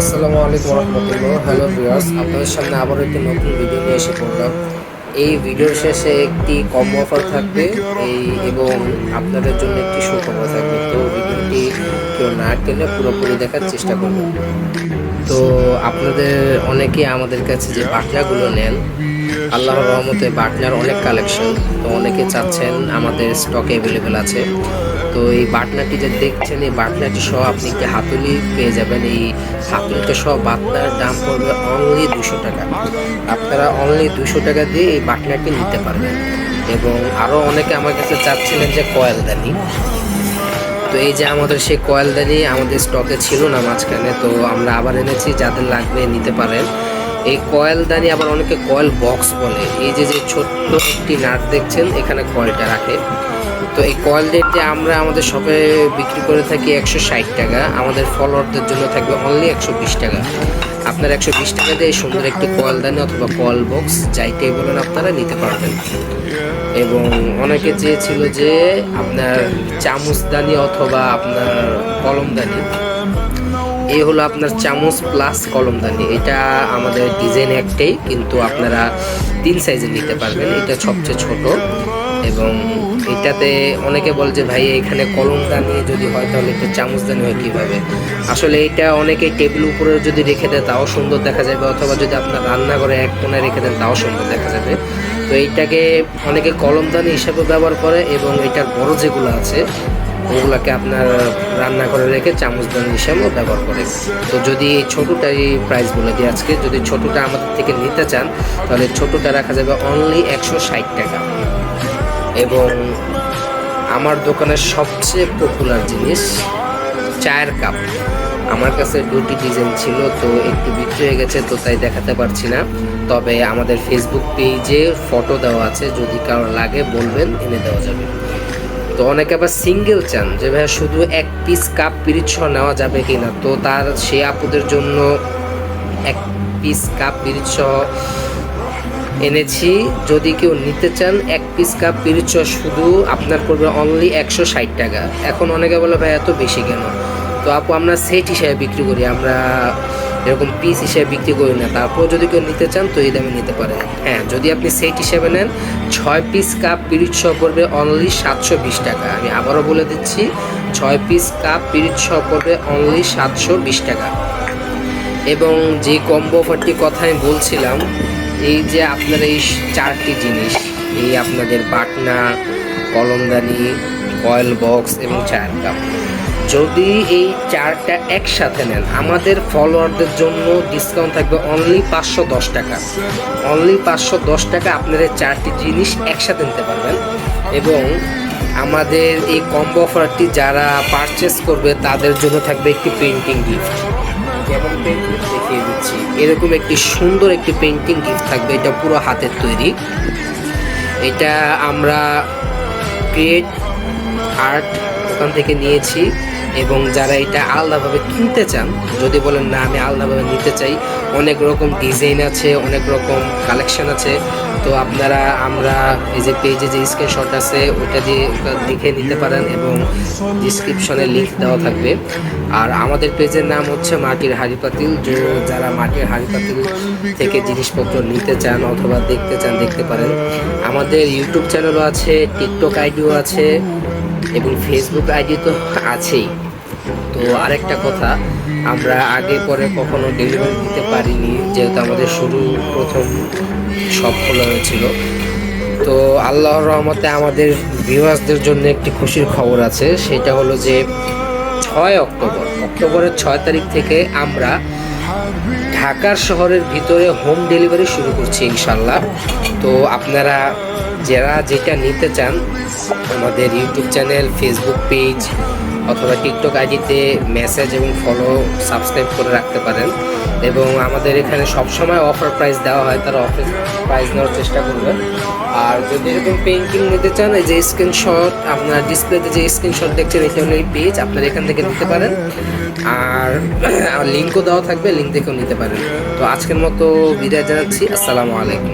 আসসালামু আলাইকুম রহমতুল্লাহ। Hello viewers আপনাদের সামনে আবার একটি নতুন ভিডিও নিয়ে এসে পড়লাম। এই ভিডিওর শেষে একটি কম অফার থাকবে, এই এবং আপনাদের জন্য একটি সুখবর থাকবে। তো ভিডিওটি কেউ না টেনে পুরোপুরি দেখার চেষ্টা করবেন। তো আপনাদের অনেকে আমাদের কাছে যে বাটনাগুলো নেন, আল্লাহর রহমতে বাটনার অনেক কালেকশন তো অনেকে চাচ্ছেন আমাদের স্টকে অ্যাভেলেবেল আছে। তো এই বাটনাটি যে দেখছেন, এই বাটনাটি সহ আপনি একটি হাতুলি পেয়ে যাবেন। এই হাতুলিটা সহ বাটনার দাম পড়বে অনলি দুশো টাকা। আপনারা অনলি দুশো টাকা দিয়ে এই বাটনাটি নিতে পারবেন। এবং আরও অনেকে আমার কাছে চাচ্ছিলেন যে কয়েলদানি তো এই যে আমাদের সেই কয়েলদানি আমাদের স্টকে ছিল না মাঝখানে, তো আমরা আবার এনেছি, যাদের লাগবে নিতে পারেন। এই কয়েলদানি আবার অনেকে কয়েল বক্স বলে। এই যে যে ছোট্ট একটি নাট দেখছেন, এখানে কয়েলটা রাখে। তো এই কয়েল ডেটে আমরা আমাদের শপে বিক্রি করে থাকি একশো ষাট টাকা। আমাদের ফলোয়ারদের জন্য থাকবে অনলি একশো বিশ টাকা। আপনার একশো বিশ টাকা দিয়ে সুন্দর একটি কয়েলদানি অথবা কয়েল বক্স যাইটাই বলেন আপনারা, নিতে পারবেন। এবং অনেকে চেয়েছিল যে আপনার চামচদানি অথবা আপনার কলমদানি এই হলো আপনার চামচ প্লাস কলমদানি। এটা আমাদের ডিজাইন একটাই, কিন্তু আপনারা তিন সাইজের নিতে পারবেন। এটা সবচেয়ে ছোট। এবং এটাতে অনেকে বলে যে, ভাই, এখানে কলমদানি যদি হয় তাহলে একটু চামচদানি হয় কীভাবে? আসলে এটা অনেকে টেবিল উপরে যদি রেখে দেয়, তাও সুন্দর দেখা যাবে। অথবা যদি আপনার রান্নাঘরে এক কোনায় রেখে দেন, তাও সুন্দর দেখা যাবে। তো এইটাকে অনেকে কলমদানি হিসাবে ব্যবহার করে এবং এটার বড় যেগুলো আছে, ওগুলোকে আপনার রান্নাঘরে রেখে চামচদানি হিসাবেও ব্যবহার করে। তো যদি এই ছোটোটাই প্রাইস বলে দিই আজকে, যদি ছোটোটা আমাদের থেকে নিতে চান, তাহলে ছোটোটা রাখা যাবে অনলি একশো ষাট টাকা। এবং আমার দোকানের সবচেয়ে পপুলার জিনিস চায়ের কাপ। আমার কাছে দুটি ডিজাইন ছিল, তো একটু বিক্রি হয়ে গেছে, তো তাই দেখাতে পারছি না। তবে আমাদের ফেসবুক পেজে ফটো দেওয়া আছে, যদি কারও লাগে বলবেন, এনে দেওয়া যাবে। তো অনেকে আবার সিঙ্গেল চান, যে ভাই শুধু এক পিস কাপ পিরিচ সহ নেওয়া যাবে কি না তো তার, সে আপুদের জন্য এক পিস কাপ পিরিচ সহ এনেছি। যদি কেউ নিতে চান, এক পিস কাপ পিরিচ শুধু আপনার পড়বে অনলি একশো ষাট টাকা। এখন অনেকে বলে, ভাই, এত বেশি কেন? তো আপু, আমরা সেট হিসাবে বিক্রি করি। আমরা এরকম পিস হিসাবে বিক্রি করি না। তারপর যদি কেউ নিতে চান, তো এই দামে নিতে পারেন। হ্যাঁ যদি আপনি সেট হিসাবে নেন, ছয় পিস কাপ পিরিচ সহ পড়বে অনলি সাতশো বিশ টাকা। আমি আবারও বলে দিচ্ছি, ছয় পিস কাপ পিরিচ সহ পড়বে অনলি সাতশো বিশ টাকা। এবং যে কম্বো অফারটি কথা আমি বলছিলাম এই যে আপনার এই চারটি জিনিস, এই আপনাদের বাটনা, কলমদানি কয়েল বক্স এবং চায়ের কাপ যদি এই চারটা একসাথে নেন, আমাদের ফলোয়ারদের জন্য ডিসকাউন্ট থাকবে অনলি পাঁচশো দশ টাকা। অনলি পাঁচশো দশ টাকা আপনার চারটি জিনিস একসাথে নিতে পারবেন এবং আমাদের এই কম্বো অফারটি যারা পারচেস করবে, তাদের জন্য থাকবে একটি পেন্টিং গিফট যেমন পেন্টিং দেখিয়ে দিচ্ছি। এরকম একটি সুন্দর একটি পেন্টিং গিফট থাকবে, এটা পুরো হাতের তৈরি। এটা আমরা ক্রিয়েট আর্ট ওখান থেকে নিয়েছি। এবং যারা এটা আলাদাভাবে কিনতে চান, যদি বলেন, না, আমি আলাদাভাবে নিতে চাই। অনেক রকম ডিজাইন আছে, অনেক রকম কালেকশন আছে। তো আপনারা, আমরা এই যে পেজে যে স্ক্রিনশট আছে, ওটা দিয়ে ওটা দেখে নিতে পারেন এবং ডিসক্রিপশনে লিঙ্ক দেওয়া থাকবে। আর আমাদের পেজের নাম হচ্ছে মাটির হাড়ি পাতিল। যে যারা মাটির হাড়ি পাতিল থেকে জিনিসপত্র নিতে চান অথবা দেখতে চান, দেখতে পারেন। আমাদের ইউটিউব চ্যানেলও আছে টিকটক আইডিও আছে। এবং ফেসবুক আইডি তো আছেই। তো আরেকটা কথা, আমরা আগে পরে কখনো ডেলিভারি দিতে পারিনি, যেহেতু আমাদের শুরু প্রথম সব খোলা হয়েছিল। তো আল্লাহর রহমতে আমাদের ভিউয়ার্সদের জন্য একটি খুশির খবর আছে, সেটা হলো যে ছয় অক্টোবর, অক্টোবরের ছয় তারিখ থেকে আমরা ঢাকার শহরের ভিতরে হোম ডেলিভারি শুরু করছি ইনশাল্লাহ। তো আপনারা যারা যেটা নিতে চান, আমাদের ইউটিউব চ্যানেল ফেসবুক পেজ অথবা টিকটক আইডিতে মেসেজ এবং ফলো সাবস্ক্রাইব করে রাখতে পারেন। এবং আমাদের এখানে সবসময় অফার প্রাইস দেওয়া হয়, তারা অফার প্রাইস নেওয়ার চেষ্টা করবেন আর যদি এরকম পেন্টিং নিতে চান, এই যে স্ক্রিনশট আপনার ডিসপ্লেতে যে স্ক্রিনশট দেখছেন এটা হলো এই পেজ আপনার এখান থেকে নিতে পারেন। আর লিঙ্কও দেওয়া থাকবে লিঙ্ক দেখেও নিতে পারেন। তো আজকের মতো বিদায় জানাচ্ছি, আসসালামু আলাইকুম।